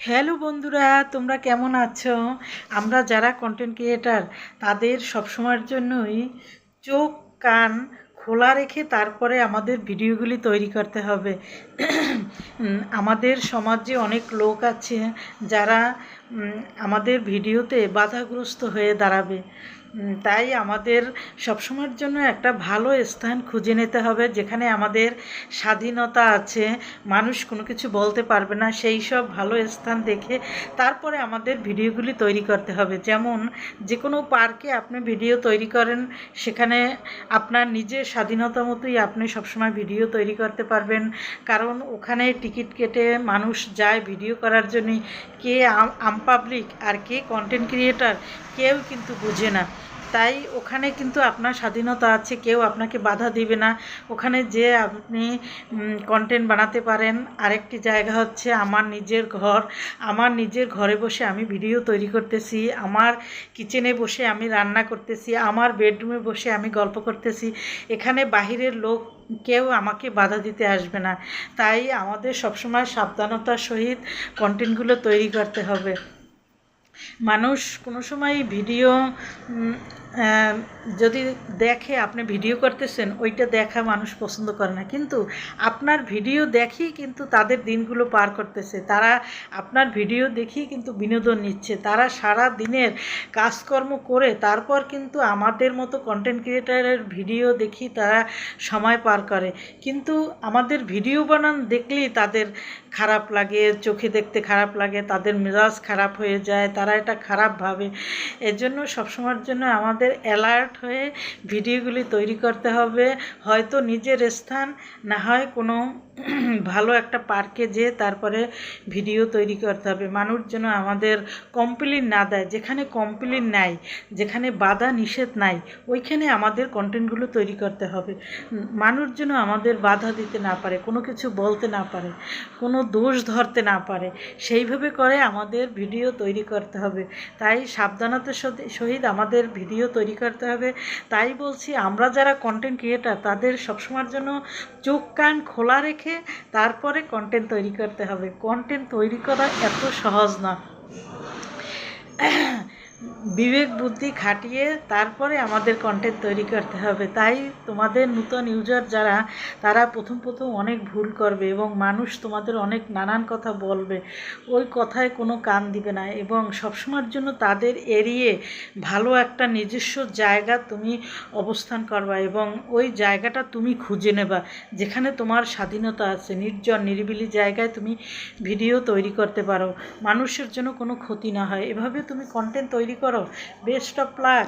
Hello বন্ধুরা, তোমরা কেমন আছো? আমরা যারা কন্টেন্ট ক্রিয়েটার তাদের সবসময়ের জন্যই চোখ, কান খোলা রেখে তারপরে আমাদের ভিডিওগুলি তৈরি করতে হবে। আমাদের সমাজে অনেক লোক আছে যারা আমাদের ভিডিওতে বাধাগ্রস্ত হয়ে দাঁড়াবে। তাই আমাদের সবসময়ের জন্য একটা ভালো স্থান খুঁজে নিতে হবে, যেখানে আমাদের স্বাধীনতা আছে, মানুষ কোনো কিছু বলতে পারবে না, সেই সব ভালো স্থান দেখে তারপরে আমাদের ভিডিওগুলি তৈরি করতে হবে। যেমন যে কোনো পার্কে আপনি ভিডিও তৈরি করেন, সেখানে আপনার নিজের স্বাধীনতা মতোই আপনি সবসময় ভিডিও তৈরি করতে পারবেন। কারণ ওখানে টিকিট কেটে মানুষ যায় ভিডিও করার জন্যই কে আম পাবলিক আর কে কন্টেন্ট ক্রিয়েটার কেউ কিন্তু বুঝে না। তাই ওখানে কিন্তু আপনার স্বাধীনতা আছে, কেউ আপনাকে বাধা দিবে না। ওখানে যে আপনি কন্টেন্ট বানাতে পারেন, আরেকটি জায়গা হচ্ছে আমার নিজের ঘর। আমার নিজের ঘরে বসে আমি ভিডিও তৈরি করতেছি, আমার কিচেনে বসে আমি রান্না করতেছি, আমার বেডরুমে বসে আমি গল্প করতেছি। এখানে বাহিরের লোক, কেউ আমাকে বাধা দিতে আসবে না। তাই আমাদের সবসময় সাবধানতার সহিত কন্টেন্টগুলো তৈরি করতে হবে। মানুষ কোনো সময় ভিডিও যদি দেখে আপনি ভিডিও করতেছেন, ওইটা দেখা মানুষ পছন্দ করে না। কিন্তু আপনার ভিডিও দেখেই কিন্তু তাদের দিনগুলো পার করতেছে। তারা আপনার ভিডিও দেখেই কিন্তু বিনোদন নিচ্ছে। তারা সারা দিনের কাজকর্ম করে তারপর কিন্তু আমাদের মতো কন্টেন্ট ক্রিয়েটারের ভিডিও দেখি তারা সময় পার করে। কিন্তু আমাদের ভিডিও বানান দেখলেই তাদের খারাপ লাগে, চোখে দেখতে খারাপ লাগে, তাদের মেজাজ খারাপ হয়ে যায়, তারা এটা খারাপ ভাবে। এর জন্য সবসময়ের জন্য আমাদের অ্যালার্ট হয়ে ভিডিওগুলি তৈরি করতে হবে। হয়তো নিজের স্থান, না হয় কোনো ভালো একটা পার্কে যেয়ে তারপরে ভিডিও তৈরি করতে হবে। মানুষ যেন আমাদের কমপ্লেন না দেয়, যেখানে কমপ্লেন নাই, যেখানে বাধা নিষেধ নাই, ওইখানে আমাদের কন্টেন্টগুলো তৈরি করতে হবে। মানুষ যেন আমাদের বাধা দিতে না পারে, কোনো কিছু বলতে না পারে, কোনো দোষ ধরতে না পারে, সেইভাবে করে আমাদের ভিডিও তৈরি করতে হবে। তাই সাবধানতার সহিত আমাদের ভিডিও তৈরি করতে হবে। তাই বলছি, আমরা যারা কন্টেন্ট ক্রিয়েটার তাদের সবসময়ের জন্য চোখ কান খোলা রেখে তারপরে কন্টেন্ট তৈরি করতে হবে। কন্টেন্ট তৈরি করা এত সহজ না। বিবেক বুদ্ধি খাটিয়ে তারপরে আমাদের কন্টেন্ট তৈরি করতে হবে। তাই তোমাদের নূতন ইউজার যারা, তারা প্রথম প্রথম অনেক ভুল করবে এবং মানুষ তোমাদের অনেক নানান কথা বলবে। ওই কথায় কোনো কান দিবে না এবং সবসময়ের জন্য তাদের এড়িয়ে ভালো একটা নিজস্ব জায়গা তুমি অবস্থান করবা এবং ওই জায়গাটা তুমি খুঁজে নেবা, যেখানে তোমার স্বাধীনতা আছে। নির্জন, নিরিবিলি জায়গায় তুমি ভিডিও তৈরি করতে পারো। মানুষের জন্য কোনো ক্ষতি না হয়। এভাবে তুমি কন্টেন্ট তৈরি করো। Best of luck